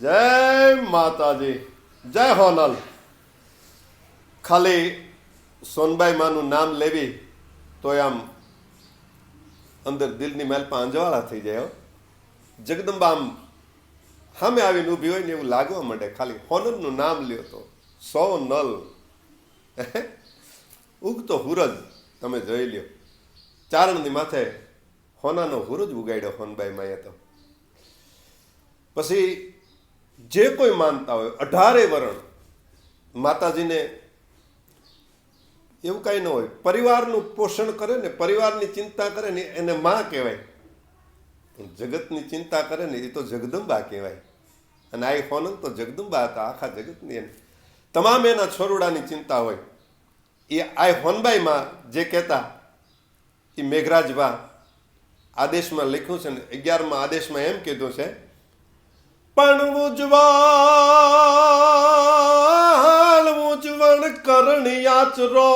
જય માતાજી, જય હોનલ ખાલી સોનબાઈ માનું નામ લેવી તોય આમ અંદર દિલની મેલ અંજવાળા થઈ જાય જગદંબા આમ સામે આવીને ઊભી હોય ને એવું લાગવા માંડે, ખાલી હોનલનું નામ લ્યો તો. સો નલ. ઉગતો હુરજ, તમે જોઈ લ્યો. ચારણની માથે હોનાનો હુરજ ઉગાડ્યો હોનબાઈ માએ તો. પછી જે કોઈ માનતા હોય, અઢારે વરણ, માતાજીને એવું કાંઈ ન હોય. પરિવારનું પોષણ કરે ને, પરિવારની ચિંતા કરે ને, એને માં કહેવાય. જગતની ચિંતા કરે ને, એ તો જગદંબા કહેવાય. અને આ ફોનન તો જગદંબા હતા, આખા જગતની એને તમામ એના છોરુડાની ચિંતા હોય. એ આ હોનબાઈમાં જે કહેતા એ મેઘરાજભા આદેશમાં લખ્યું છે ને, અગિયારમાં આદેશમાં એમ કીધું છે પણ ઉજવાળ ઉજવણ કરણી આચરો.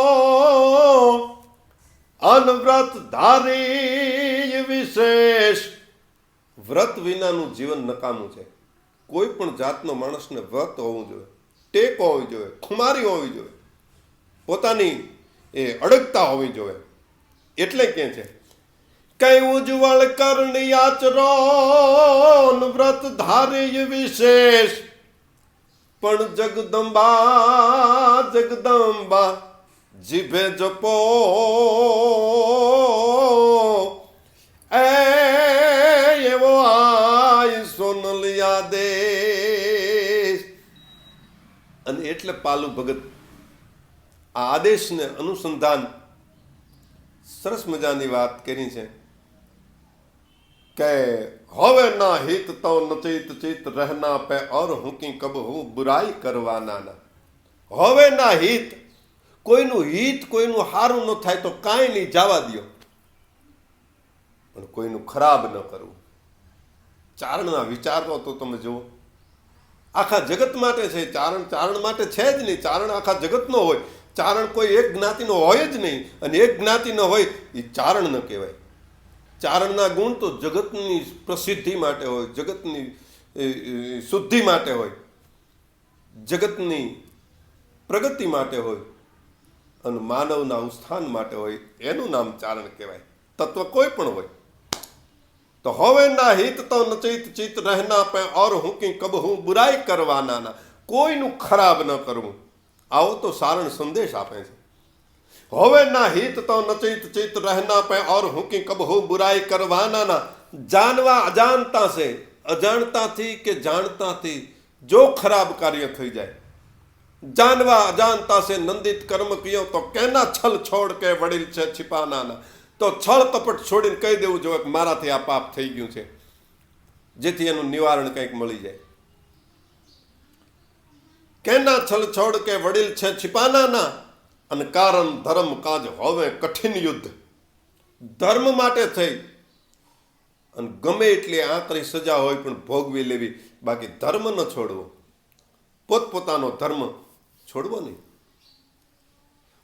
અનવ્રત ધારી વિશેષ. વ્રત વિનાનું જીવન નકામું છે. કોઈ પણ જાતનો માણસને વ્રત હોવું જોઈએ, ટેક હોવી જોઈએ, ખુમારી હોવી જોઈએ. પોતાની એ અડગતા હોવી જોઈએ. એટલે કે છે કઈ ઉજ્વળ કરણિયાચરો વ્રત ધારી વિશેષ. પણ જગદંબા જગદંબા, જીભે જપો. એ એવો આય સોનલ આદેશ અને એટલે પાલુ ભગત આ આદેશને અનુસંધાન સરસ મજાની વાત કરી છે. કે હવે ના હિત તો નચિત ચિત રહેના પે ઓર હું કી કબ હું બુરાઈ કરવાના ના. હવે ના હિત, કોઈનું હિત કોઈનું સારું ન થાય તો કાંઈ નહીં, જવા દો પણ કોઈનું ખરાબ ન કરવું. ચારણના વિચારો તો તમે જુઓ. આખા જગત માટે છે, ચારણ ચારણ માટે છે જ નહીં. ચારણ આખા જગતનો હોય. ચારણ કોઈ એક જ્ઞાતિનો હોય જ નહીં. અને એક જ્ઞાતિનો હોય એ ચારણ ન કહેવાય. ચારણના ગુણ તો જગતની પ્રસિદ્ધિ માટે હોય, જગતની શુદ્ધિ માટે હોય, જગતની પ્રગતિ માટે હોય, અને માનવના ઉત્થાન માટે હોય, એનું નામ ચારણ કહેવાય. તત્વ કોઈ પણ હોય. તો હવે ના હિત તો નચિત ચિત રહેના પે, ઓર હું કી કબ હું બુરાઈ કરવાના કોઈનું ખરાબ ન કરવું. આવો તો સારણ સંદેશ આપે છે. હવે ના હિત તો નચિત ચિત રહેના પે ઓર હું કી કબ હું બુરાઈ કરવાના ના. જાણવા અજાણતા છે અજાણતાથી કે જાણતાથી જો ખરાબ કાર્ય થઈ જાય. જાણવા અજાણતા છે નંદિત કર્મ કયો તો કેના છલ છોડ કે વડીલ છે છિપાનાના તો છળ કપટ છોડીને કહી દેવું જોઈએ કે મારાથી આ પાપ થઈ ગયું છે. જેથી એનું નિવારણ કંઈક મળી જાય. કેના છલ છોડ કે વડીલ છે છિપાનાના અને કારણ ધર્મ કાજ હવે કઠિન યુદ્ધ. ધર્મ માટે થઈ. અને ગમે એટલી આંતરી સજા હોય પણ ભોગવી લેવી, બાકી ધર્મ ન છોડવો. પોતપોતાનો ધર્મ છોડવો નહીં.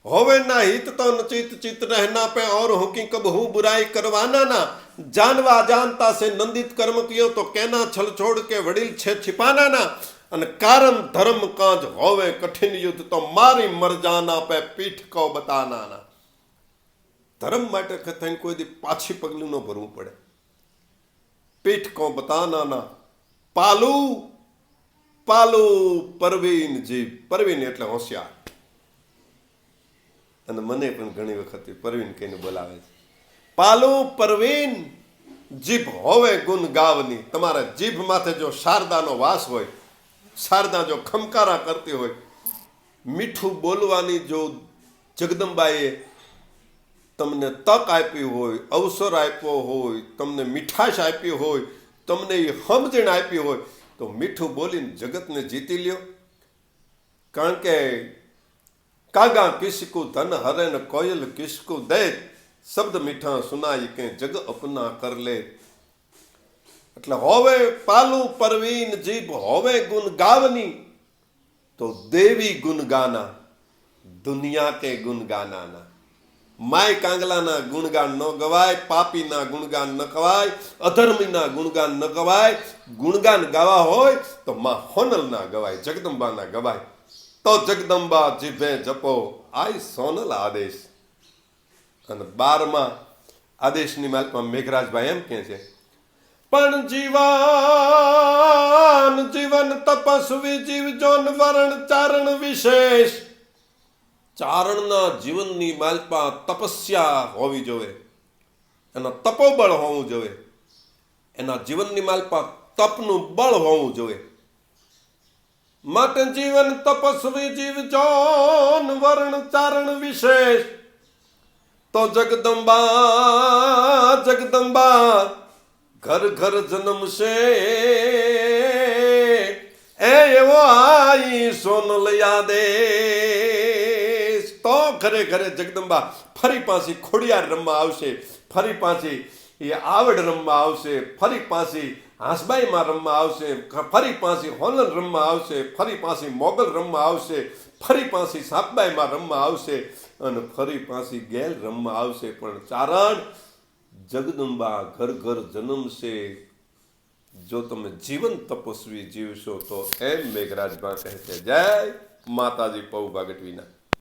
હવે ના હિત તો નચિત ચિત રહેના પે ઓર હું કી કબ હું બુરાઈ કરવાના ના. જાનવા જાનતા સે નંદિત કર્મ કયો તો કેના છલછોડ કે વડીલ છે છિપાના ના. અને કારણ ધર્મ કાંજ હોવે કઠિન યુદ્ધ તો મારી મરજાના પે પીઠ કો બતાનાના. ધર્મ માટે થઈને કોઈ દી પાછી પગલું ન ભરવું પડે. પીઠ કો બતાનાના. પાલુ પાલુ પરવીન જી, પરવીન એટલે હોશિયાર. અને મને પણ ઘણી વખત પરવીન કહીને બોલાવે છે. પાલુ પરવીન, જીભ હોવે ગુણ ગાવની. તમારા જીભ માથે જો શારદાનો વાસ હોય શારદા જો ખમકારા કરતી હોય, મીઠું બોલવાની જો જગદંબાએ તમને તક આપી હોય, અવસર આપ્યો હોય, તમને મીઠાશ આપી હોય, તમને એ સમજણ આપી હોય, તો મીઠું બોલીને જગતને જીતી લ્યો. કારણ કે કાગા કિસકુ ધન હરે ને કોયલ કિસકું દે, શબ્દ મીઠા સુનાઈ કે જગ અપના કર લે. એટલે હોવે પાલું પરવીન જીભ હોવે ગુણ ગાવની તો દેવી ગુણ ગાના દુનિયા કે ગુણ ગાનાના માય કાંગલાના ગુણગાન ન ગવાય, પાપીના ગુણગાન ન ગવાય અધર્મીના ગુણગાન ન ગવાય. ગુણગાન ગાવા હોય તો માં હોનલના ગવાય, જગદંબાના ગવાય. તો જગદંબા જીભે જપો આય સોનલ આદેશ. અને બારમાં આદેશની માલમાં મેઘરાજભાઈ એમ કહે છે પણ જીવાન, જીવન તપસ્વી જીવ જોન વરણ ચારણ વિશેષ. ચારણના જીવનની માલપા તપસ્યા હોવી જોઈએ એના તપોબળ હોવું જોઈએ એના જીવનની માલપા તપનું બળ હોવું જોઈએ માટે જીવન તપસ્વી જીવ જોન વરણ ચારણ વિશેષ. તો જગદંબા જગદંબા ઘર ઘર જન્મશે. એ એવો આઈ સોનલ યાદેશ તો ઘરે ઘરે જગદંબા ફરી પાછી ખોડિયાર રમવા આવશે. ફરી પાછી એ આવડ રમવા આવશે. ફરી પાછી હાંસબાઈમાં રમવા આવશે. ફરી પાછી હોલન રમવા આવશે. ફરી પાછી મોગલ રમવા આવશે. ફરી પાછી સાપબાઈમાં રમવા આવશે. અને ફરી પાછી ગેલ રમવા આવશે. પણ ચારણ જગદંબા ઘર ઘર જન્મશે જો તમે જીવન તપસ્વી જીવશો તો એમ મેઘરાજમાં કહે છે જય માતાજી પૌ ભાગટવીના